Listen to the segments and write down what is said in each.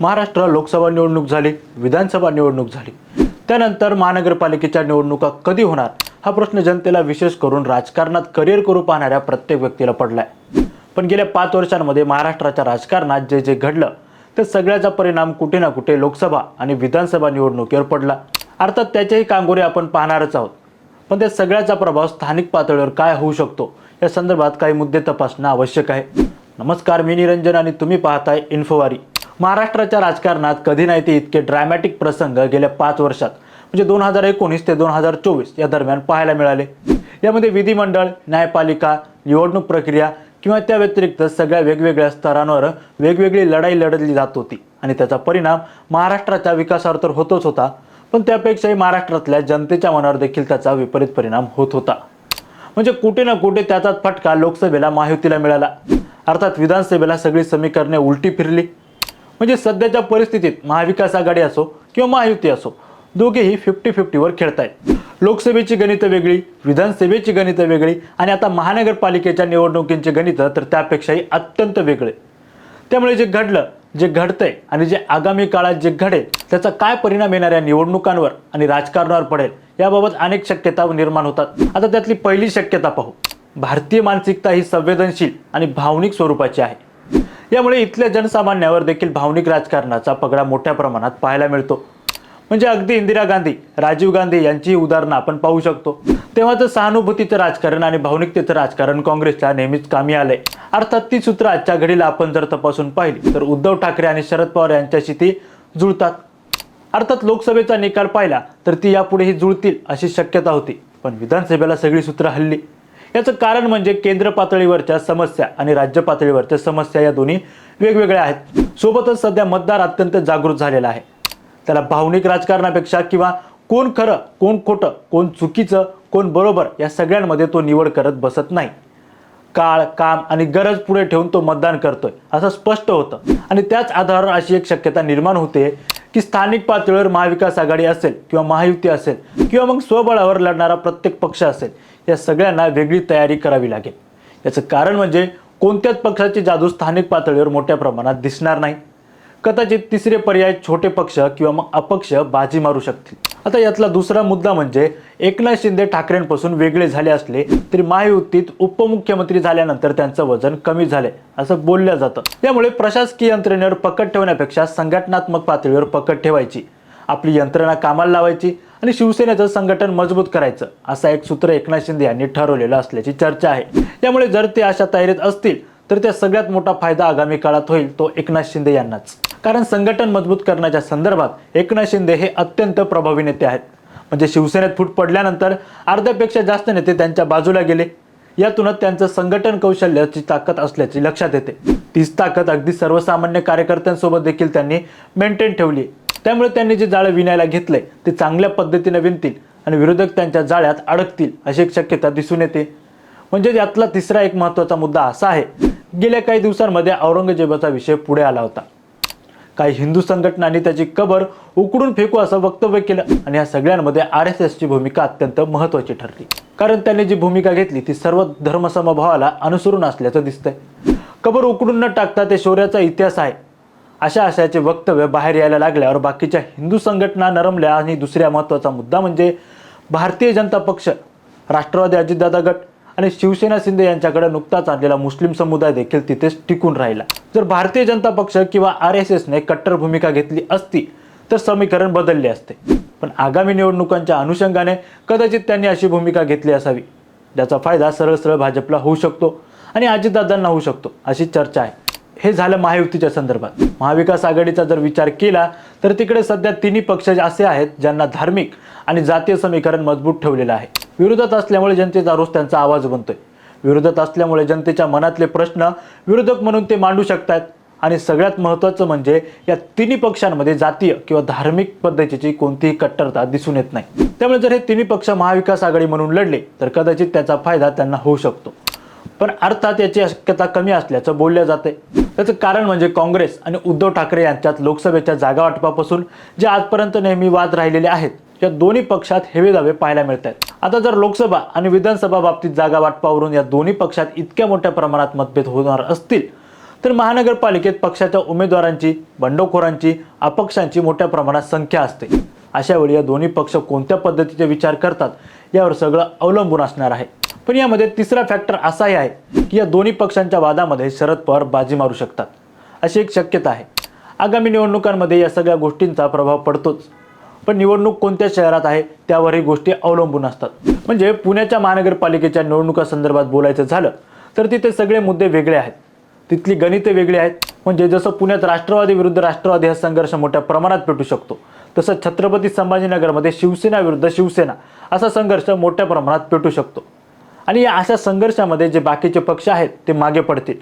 महाराष्ट्र लोकसभा निवडणूक झाली विधानसभा निवडणूक झाली. त्यानंतर महानगरपालिकेच्या निवडणुका कधी होणार? हा प्रश्न जनतेला विशेष करून राजकारणात करिअर करू पाहणाऱ्या प्रत्येक व्यक्तीला पडलाय. पण गेल्या पाच वर्षांमध्ये महाराष्ट्राच्या राजकारणात जे जे घडलं ते सगळ्याचा परिणाम कुठे ना कुठे लोकसभा आणि विधानसभा निवडणुकीवर पडला. अर्थात त्याचेही कांगोरे आपण पाहणारच आहोत. पण त्या सगळ्याचा प्रभाव स्थानिक पातळीवर काय होऊ शकतो या संदर्भात काही मुद्दे तपासणं आवश्यक आहे. नमस्कार मी निरंजन आणि तुम्ही पाहताय इन्फोवारी महाराष्ट्राच्या राजकारणात कधी नाही ते इतके ड्रॅमॅटिक प्रसंग गेल्या पाच वर्षात. म्हणजे दोन हजार एकोणीस ते दोन हजार चोवीस या दरम्यान पाहायला मिळाले. यामध्ये विधिमंडळ न्यायपालिका निवडणूक प्रक्रिया किंवा त्या व्यतिरिक्त सगळ्या वेगवेगळ्या स्तरांवर वेगवेगळी लढाई लढली जात होती. आणि त्याचा परिणाम महाराष्ट्राच्या विकासावर तर होतोच होता. पण त्यापेक्षाही महाराष्ट्रातल्या जनतेच्या मनावर देखील त्याचा विपरीत परिणाम होत होता. म्हणजे कुठे ना कुठे त्याचाच फटका लोकसभेला महायुतीला मिळाला. अर्थात विधानसभेला सगळी समीकरणे उलटी फिरली. म्हणजे सध्याच्या परिस्थितीत महाविकास आघाडी असो किंवा महायुती असो दोघेही फिफ्टी फिफ्टीवर खेळतायत. लोकसभेची गणितं वेगळी विधानसभेची गणितं वेगळी आणि आता महानगरपालिकेच्या निवडणुकींची गणितं तर त्यापेक्षाही अत्यंत वेगळे. त्यामुळे जे घडलं जे घडतंय आणि जे आगामी काळात जे घडेल त्याचा काय परिणाम येणाऱ्या निवडणुकांवर आणि राजकारणावर पडेल याबाबत अनेक शक्यता निर्माण होतात. आता त्यातली पहिली शक्यता पाहू. भारतीय मानसिकता ही संवेदनशील आणि भावनिक स्वरूपाची आहे. यामुळे इथल्या जनसामान्यावर देखील भावनिक राजकारणाचा पगडा मोठ्या प्रमाणात पाहायला मिळतो. म्हणजे अगदी इंदिरा गांधी राजीव गांधी यांची उदाहरणं आपण पाहू शकतो. तेव्हाचं सहानुभूतीचं राजकारण आणि भावनिकतेचं राजकारण काँग्रेसच्या नेहमीच कामी आलंय. अर्थात ती सूत्र आजच्या घडीला आपण जर तपासून पाहिली तर उद्धव ठाकरे आणि शरद पवार यांच्याशी ती जुळतात. अर्थात लोकसभेचा निकाल पाहिला तर ती यापुढेही जुळतील अशी शक्यता होती. पण विधानसभेला सगळी सूत्र हल्ली. याचं कारण म्हणजे केंद्र पातळीवरच्या समस्या आणि राज्य पातळीवरच्या समस्या या दोन्ही वेगवेगळ्या आहेत. सोबतच सध्या मतदार अत्यंत जागृत झालेला आहे. त्याला भावनिक राजकारणापेक्षा किंवा कोण खरं कोण खोटं कोण चुकीचं कोण बरोबर या सगळ्यांमध्ये तो निवड करत बसत नाही. काळ काम आणि गरज पुढे ठेवून तो मतदान करतोय असं स्पष्ट होतं. आणि त्याच आधारावर अशी एक शक्यता निर्माण होते की स्थानिक पातळीवर महाविकास आघाडी असेल किंवा महायुती असेल किंवा मग स्वबळावर लढणारा प्रत्येक पक्ष असेल या सगळ्यांना वेगळी तयारी करावी लागेल. याचं कारण म्हणजे कोणत्याच पक्षाची जादू स्थानिक पातळीवर मोठ्या प्रमाणात दिसणार नाही. कदाचित तिसरे पर्याय छोटे पक्ष किंवा मग अपक्ष बाजी मारू शकतील. आता यातला दुसरा मुद्दा म्हणजे एकनाथ शिंदे ठाकरेंपासून वेगळे झाले असले तरी महायुतीत उपमुख्यमंत्री झाल्यानंतर त्यांचं वजन कमी झाले असं बोललं जातं. त्यामुळे प्रशासकीय यंत्रणेवर पकड ठेवण्यापेक्षा संघटनात्मक पातळीवर पकड ठेवायची आपली यंत्रणा कामाला लावायची आणि शिवसेनेचं संघटन मजबूत करायचं असा एक सूत्र एकनाथ शिंदे यांनी ठरवलेलं असल्याची चर्चा आहे. त्यामुळे जर ते अशा तयारीत असतील तर त्या सगळ्यात मोठा फायदा आगामी काळात होईल तो एकनाथ शिंदे यांनाच. कारण संघटन मजबूत करण्याच्या संदर्भात एकनाथ शिंदे हे अत्यंत प्रभावी नेते आहेत. म्हणजे शिवसेनेत फूट पडल्यानंतर अर्ध्यापेक्षा जास्त नेते त्यांच्या बाजूला गेले. यातूनच त्यांचं संघटन कौशल्याची ताकद असल्याची लक्षात येते. तीच ताकद अगदी सर्वसामान्य कार्यकर्त्यांसोबत देखील त्यांनी मेंटेन ठेवली त्यामुळे त्यांनी जे जाळं विणायला घेतलंय ते चांगल्या पद्धतीने विणतील आणि विरोधक त्यांच्या जाळ्यात अडकतील अशी एक शक्यता दिसून येते. म्हणजे यातला तिसरा एक महत्त्वाचा मुद्दा असा आहे गेल्या काही दिवसांमध्ये औरंगजेबाचा विषय पुढे आला होता. काही हिंदू संघटनांनी त्याची कबर उकडून फेकू असं वक्तव्य केलं आणि या सगळ्यांमध्ये आर एस एसची भूमिका अत्यंत महत्त्वाची ठरली. कारण त्यांनी जी भूमिका घेतली ती सर्व धर्मसमभावाला अनुसरून असल्याचं दिसतंय. कबर उकडून न टाकता ते शौर्याचा इतिहास आहे. अशा आशयाचे वक्तव्य बाहेर यायला लागल्यावर बाकीच्या हिंदू संघटना नरमल्या आणि दुसऱ्या महत्त्वाचा मुद्दा म्हणजे भारतीय जनता पक्ष राष्ट्रवादी अजितदादा गट आणि शिवसेना शिंदे यांच्याकडे नुकताच आणलेला मुस्लिम समुदाय देखील तिथेच टिकून राहिला. जर भारतीय जनता पक्ष किंवा आर एस एसने कट्टर भूमिका घेतली असती तर समीकरण बदलले असते. पण आगामी निवडणुकांच्या अनुषंगाने कदाचित त्यांनी अशी भूमिका घेतली असावी. ज्याचा फायदा सरळ सरळ भाजपला होऊ शकतो आणि अजितदादांना होऊ शकतो अशी चर्चा आहे. हे झालं महायुतीच्या संदर्भात. महाविकास आघाडीचा जर विचार केला तर तिकडे सध्या तिन्ही पक्ष असे आहेत ज्यांना धार्मिक आणि जातीय समीकरण मजबूत ठेवलेलं आहे. विरोधात असल्यामुळे जनतेचा रोष त्यांचा आवाज बनतोय. विरोधात असल्यामुळे जनतेच्या मनातले प्रश्न विरोधक म्हणून ते मांडू शकतात. आणि सगळ्यात महत्त्वाचं म्हणजे या तिन्ही पक्षांमध्ये जातीय किंवा धार्मिक पद्धतीची कोणतीही कट्टरता दिसून येत नाही. त्यामुळे जर हे तिन्ही पक्ष महाविकास आघाडी म्हणून लढले तर कदाचित त्याचा फायदा त्यांना होऊ शकतो. पण अर्थात याची शक्यता कमी असल्याचं बोललं जाते त्याचं कारण म्हणजे काँग्रेस आणि उद्धव ठाकरे यांच्यात लोकसभेच्या जागा वाटपापासून जे आजपर्यंत नेहमी वाद राहिलेले आहेत या दोन्ही पक्षात हेवे दावे पाहायला मिळत आहेत आता जर लोकसभा आणि विधानसभा बाबतीत जागा वाटपावरून या दोन्ही पक्षात इतक्या मोठ्या प्रमाणात मतभेद होणार असतील तर महानगरपालिकेत पक्षाच्या उमेदवारांची बंडखोरांची अपक्षांची मोठ्या प्रमाणात संख्या असते. अशा वेळी या दोन्ही पक्ष कोणत्या पद्धतीचे विचार करतात यावर सगळं अवलंबून असणार आहे. पण यामध्ये तिसरा फॅक्टर असाही आहे की या दोन्ही पक्षांच्या वादामध्ये शरद पवार बाजी मारू शकतात. अशी एक शक्यता आहे. आगामी निवडणुकांमध्ये या सगळ्या गोष्टींचा प्रभाव पडतोच. पण निवडणूक कोणत्या शहरात आहे त्यावर ही गोष्टी अवलंबून असतात. म्हणजे पुण्याच्या महानगरपालिकेच्या निवडणुकासंदर्भात बोलायचं झालं तर तिथे सगळे मुद्दे वेगळे आहेत. तिथली गणिते वेगळी आहेत. म्हणजे जसं पुण्यात राष्ट्रवादी विरुद्ध राष्ट्रवादी हा संघर्ष मोठ्या प्रमाणात पेटू शकतो तसं छत्रपती संभाजीनगरमध्ये शिवसेना विरुद्ध शिवसेना असा संघर्ष मोठ्या प्रमाणात पेटू शकतो. आणि या अशा संघर्षामध्ये जे बाकीचे पक्ष आहेत ते मागे पडतील.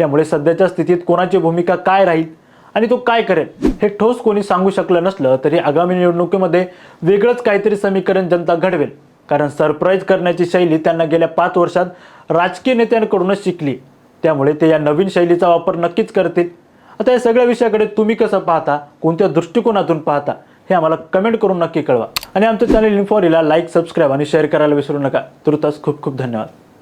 यामुळे सध्याच्या स्थितीत कोणाची भूमिका काय राहील आणि तो काय करेल हे ठोस कोणी सांगू शकलं नसलं तरी आगामी निवडणुकीमध्ये वेगळंच काहीतरी समीकरण जनता घडवेल. कारण सरप्राईज करण्याची शैली त्यांना गेल्या पाच वर्षात राजकीय नेत्यांकडूनच शिकली. त्यामुळे ते या नवीन शैलीचा वापर नक्कीच करतील. आता या सगळ्या विषयाकडे तुम्ही कसं पाहता? कोणत्या दृष्टिकोनातून पाहता? हे आम्हाला कमेंट करून नक्की कळवा. आणि आमचं चॅनल इन्फॉरीला लाईक सबस्क्राईब आणि शेअर करायला विसरू नका. तुर्तास खूप खूप धन्यवाद.